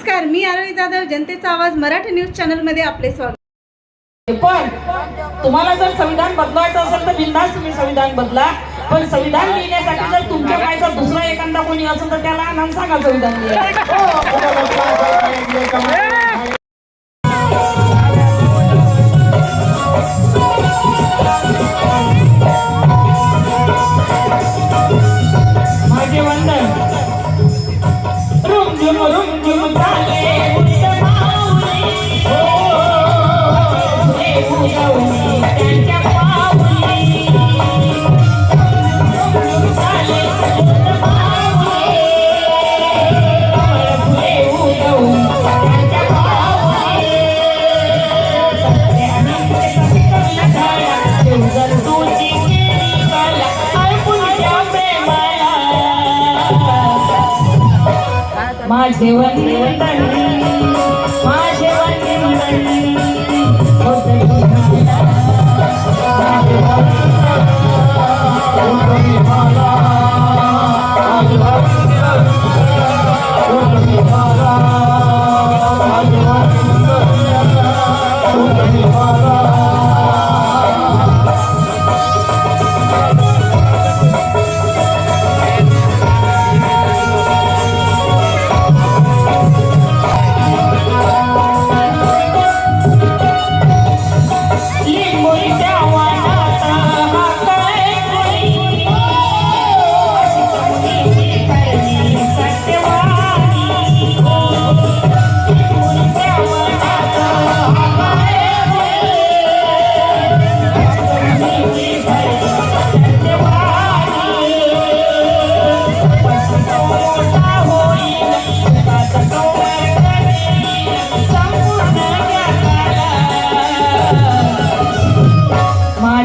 नमस्कार मी आरोही जाधव जनतेचा आवाज मराठी न्यूज चॅनलमध्ये आपले स्वागत. पण तुम्हाला जर संविधान बदलायचं असेल तर बिंदास तुम्ही संविधान बदला. पण संविधान लिहिण्यासाठी जर तुमच्या पायचा दुसरा एखादा कोणी असेल तर त्याला आनंद सांगा संविधान திருவரும் திருத்தானே माझे वंदन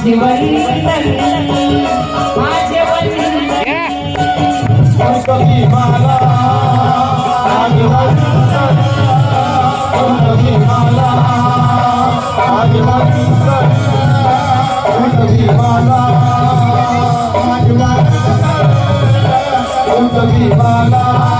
माझे कवी माला कवी माला कवी माला कवी माला.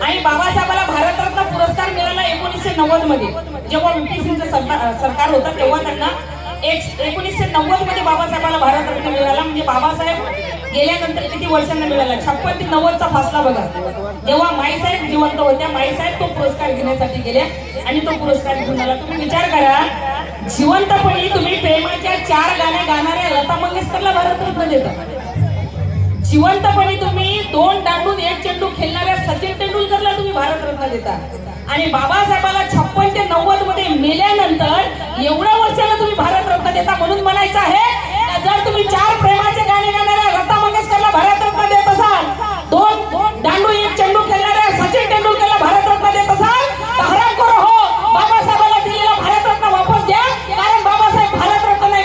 आणि बाबासाहेबाला भारतरत्न पुरस्कार मिळाला एकोणीसशे नव्वदमध्ये. जेव्हा युपी सिंगचं सरकार होतं तेव्हा त्यांना एक एकोणीसशे नव्वदमध्ये बाबासाहेबाला भारतरत्न मिळाला. म्हणजे बाबासाहेब गेल्यानंतर किती वर्षांना मिळाला? छप्पन ते नव्वदचा फासला बघा. जेव्हा माईसाहेब जिवंत होत्या माईसाहेब तो पुरस्कार घेण्यासाठी गेल्या आणि तो पुरस्कार घेऊन आला. तुम्ही विचार करा जिवंतपणी तुम्ही प्रेमाच्या चार गाण्या गाणाऱ्या लता मंगेशकरला भारतरत्न देता. जिवंतपणी तुम्ही दोन दांडून एक चेंडू खेळणाऱ्या सचिन तेंडुलकरला तुम्ही भारतरत्न देता. आणि बाबासाहेबाला छप्पन ते नव्वदमध्ये मेल्यानंतर एवढ्या वर्षाला तुम्ही भारतरत्न देता म्हणून म्हणायचं आहे जर तुम्ही चार प्रेमाचे गाणे गाणाऱ्या लता मंगेशकरला भारतरत्न देत असाल दोन दांडू एक चेंडू खेळणाऱ्या सचिन तेंडुलकरला भारतरत्न देत असाल तर हरामखोर हो बाबासाहेबाला दिलेला भारतरत्न वापस द्या कारण बाबासाहेब भारतरत्न नाही